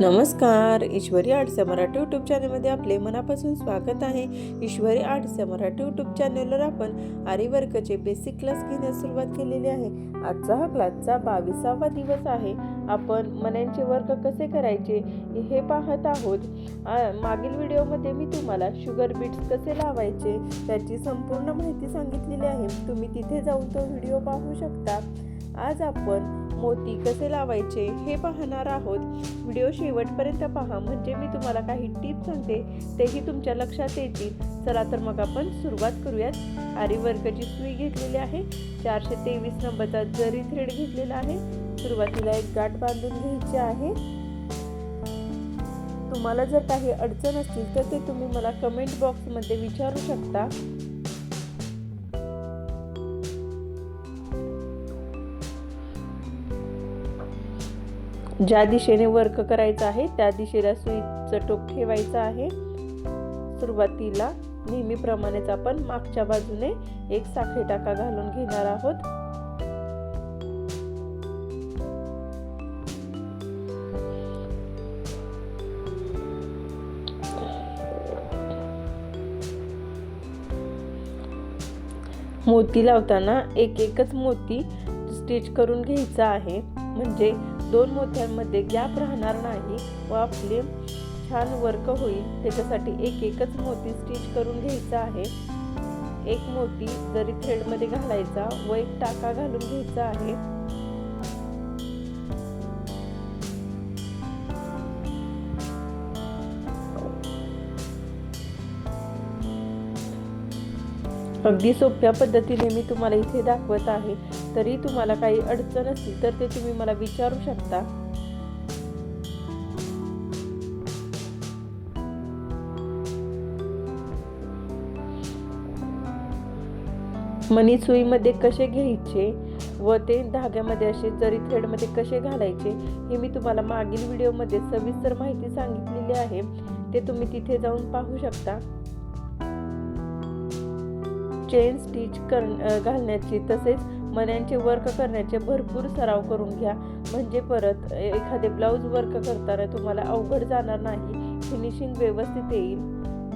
नमस्कार ईश्वरी arts Marathi YouTube चॅनलमध्ये आपले मनापासून स्वागत आहे. ईश्वरी आर्ट्स मराठी यूट्यूब चॅनलवर आपण आरी बेसिक क्लास घेण्यास सुरुवात केलेली आहे. आजचा हा क्लासचा बावीसावा दिवस आहे. आपण मण्यांचे वर्क कसे करायचे हे पाहत आहोत. मागील व्हिडिओमध्ये मी तुम्हाला शुगर बीट्स कसे लावायचे त्याची संपूर्ण माहिती सांगितलेली आहे. तुम्ही तिथे जाऊन तो व्हिडिओ पाहू शकता. आज आपण मोती कसे लावायचे हे पाहणार आहोत. व्हिडिओ शेवटपर्यंत पहा. म्हणजे मी तुम्हाला काही टिप्स सांगते तेही तुमच्या लक्षात येतील. चला तर मग आपण सुरुवात करूयात. आरीवर्कची सुई घेतलेली आहे. चारशे तेवीस नंबरचा जरी थ्रेड घेतलेला आहे. सुरुवातीला एक गाठ बांधून घ्यायची आहे. तुम्हाला जर काही अडचण असतील तर ते तुम्ही मला कमेंट बॉक्समध्ये विचारू शकता. ज्या दिशेने वर्क करायचं आहे त्या दिशेला सुईचं टोक ठेवायचं आहे. सुरुवातीला नेहमीप्रमाणेच आपण मागच्या बाजूने एक साखळी टाका घालून घेणार आहोत. मोती लावताना एक एकच मोती स्टिच करून घ्यायचा आहे. म्हणजे दोन मोत्यांमध्ये गॅप राहणार नाही व आपले छान वर्क होईल. त्याच्यासाठी एक एकच मोती स्टिच करून घ्यायचा आहे. एक मोती जरी थ्रेडमध्ये घालायचा व एक टाका घालून घ्यायचा आहे. अगदी सोप्या पद्धतीने मी तुम्हाला इथे दाखवत आहे. तरी तुम्हाला काही अडचण असतील तर ते तुम्ही मला विचारू शकता. मनी सुईमध्ये कसे घ्यायचे व ते धाग्यामध्ये असे जरी थ्रेडमध्ये कसे घालायचे हे मी तुम्हाला मागील व्हिडिओमध्ये सविस्तर माहिती सांगितलेली आहे. ते तुम्ही तिथे जाऊन पाहू शकता. चेन स्टिच कर घालण्याची तसेच मण्यांचे वर्क करण्याचे भरपूर सराव करून घ्या. म्हणजे परत एखादे ब्लाऊज वर्क करताना तुम्हाला अवघड जाणार नाही. फिनिशिंग व्यवस्थित येईल.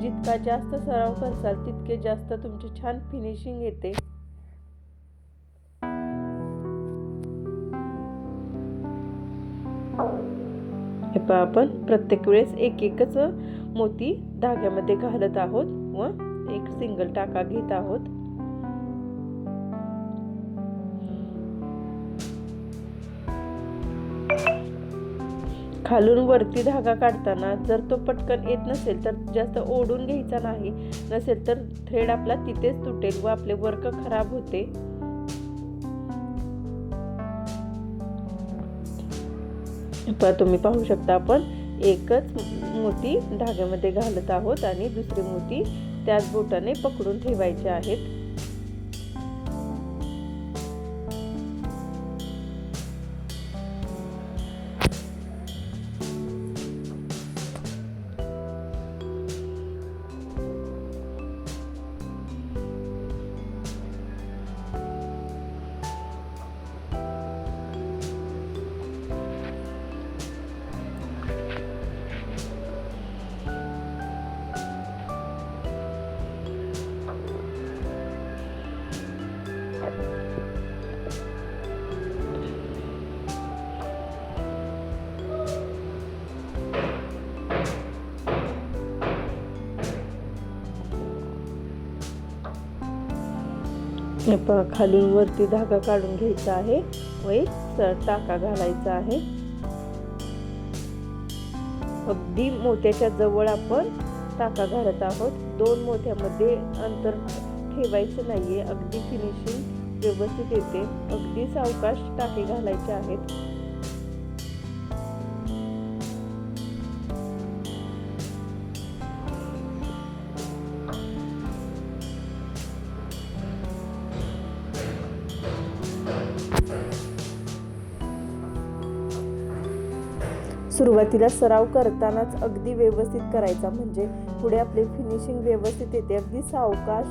जितका जास्त सराव करसाल तितके जास्त तुमची छान फिनिशिंग येते. हे पहा आपण प्रत्येक वेळेस एक एकच मोती धाग्यामध्ये घालत आहोत व एक सिंगल टाका घेत आहोत. खालून वरती धागा काढताना जर तो पटकन येत नसेल तर जास्त ओढून घ्यायचा नाही नसेल तर थ्रेड आपला तिथेच तुटेल व आपले वर्क खराब होते. तुम्ही पाहू शकता आपण एकच मोती धाग्यामध्ये घालत आहोत आणि दुसरी मोती त्याच बोटाने पकडून ठेवायचे आहेत. खालून वरती धागा काढून घ्यायचा आहे व एक टाका घालायचा आहे. अगदी मोत्याच्या जवळ आपण टाका घालत आहोत. दोन मोत्यामध्ये अंतर ठेवायचं नाहीये. अगदी फिनिशिंग व्यवस्थित येते. अगदी सावकाश टाके घालायचे आहेत. सुरुवातीला सराव करतानाच अगदी व्यवस्थित करायचा. म्हणजे पुढे आपले फिनिशिंग व्यवस्थित येते. अगदी सावकाश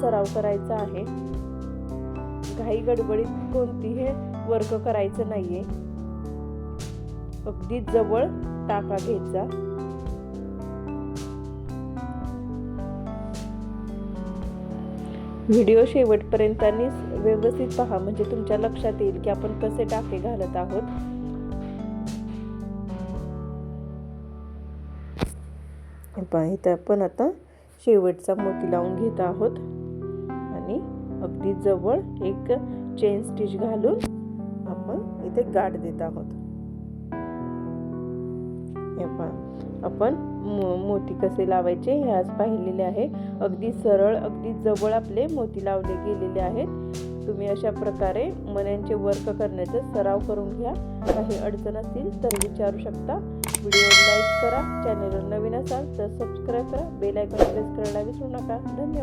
सराव करायचा आहे. घाई गडबडीत कोणतीही वर्क करायचं नाहीये. अगदी जवळ टाका घ्यायचा. व्हिडिओ शेवटपर्यंत व्यवस्थित पहा. म्हणजे तुमच्या लक्षात येईल की आपण कसे टाके घालत आहोत. पहा इथं आपण आता शेवटचा मोती लावून घेत आहोत. आणि अगदी जवळ एक चेन स्टिच घालून आपण इथे गाठ देत आहोत. हे पहा आपण मो मोती कसे लावायचे हे आज पाहिलेले आहे. अगदी सरळ अगदी जवळ आपले मोती लावले गेलेले आहेत. तुम्ही अशा प्रकारे मण्यांचे वर्क करण्याचा सराव करून घ्या. काही अडचण असतील तर विचारू शकता. व्हिडिओ लाईक करा चॅनलवर नवीन असाल तर सबस्क्राईब करा बेल आयकॉन प्रेस करायला विसरू नका. धन्यवाद.